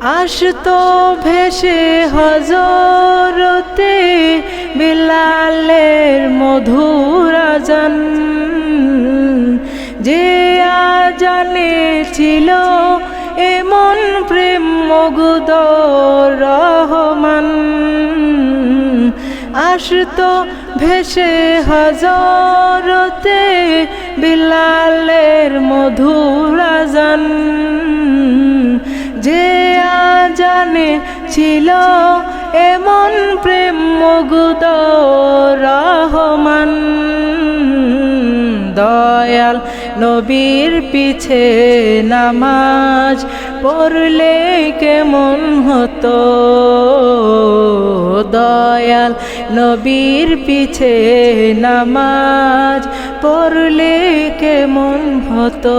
আসতো ভেসে হজরতে বিলালের মধুর আজান। যে আজানে ছিল এমন প্রেম মগুদ রহমান। আসতো ভেসে হজরতে বিলালের মধুর আজান। যে আজানে ছিল এমন প্রেম মগুদ রহমান, দয়াল নবীর পিছে নামাজ পড়লে কেমন হতো? দয়াল নবীর পিছে নামাজ পড়লে কেমন হতো?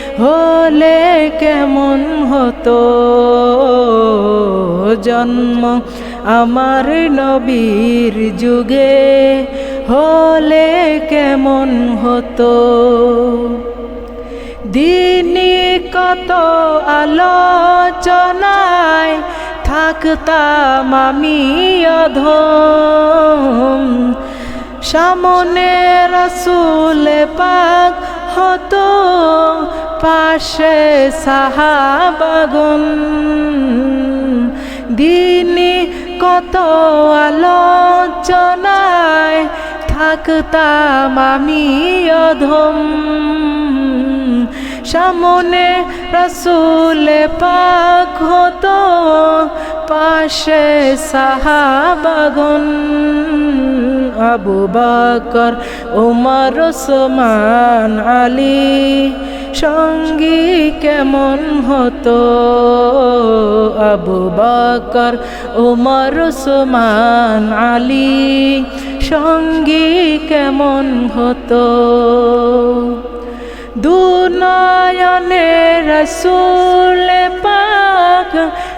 হলে কেমন হতো জন্ম আমার নবীর যুগে? হলে কেমন হতো? দিনে কত আলোচনায় থাকতাম আমি অধম। সামনে রসুল পাক হতো পাশে সাহাবাগুন। দিনে কত আলোচনায় থাকতাম আমি অধম। সামনে রসুল পাক হতো পাশে সাহাবাগুন। আবু বাকর, উমর, ওসমান, আলী। সঙ্গী কেমন হতো? আবু বাকর, উমর, ওসমান, আলী। সঙ্গী কেমন হতো? দুনয়নে রসুল পাক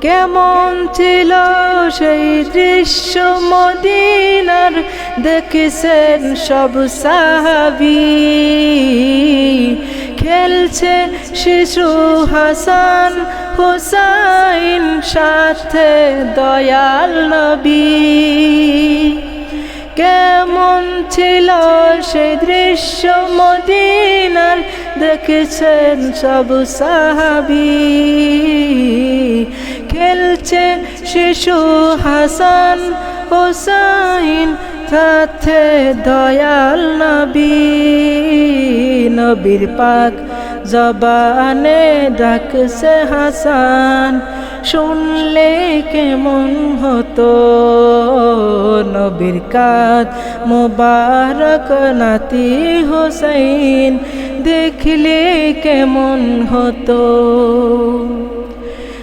কেমন ছিল সেই দৃশ্য মদিনার? দেখেছেন সব সাহাবি। খেলছে শিশু হাসান হুসাইন, সাথে দয়াল নবী। কেমন ছিল সেই দৃশ্য মদিনার? দেখেছেন সব সাহাবি। খেলছে শিশু হাসান হোসাইন, সাথে দয়াল নবী। নবীর পাক জবানে ডাকছে হাসান, শুনলে কেমন হতো? নবীর কাত মোবারক নাতি হোসাইন, দেখলে কেমন হতো?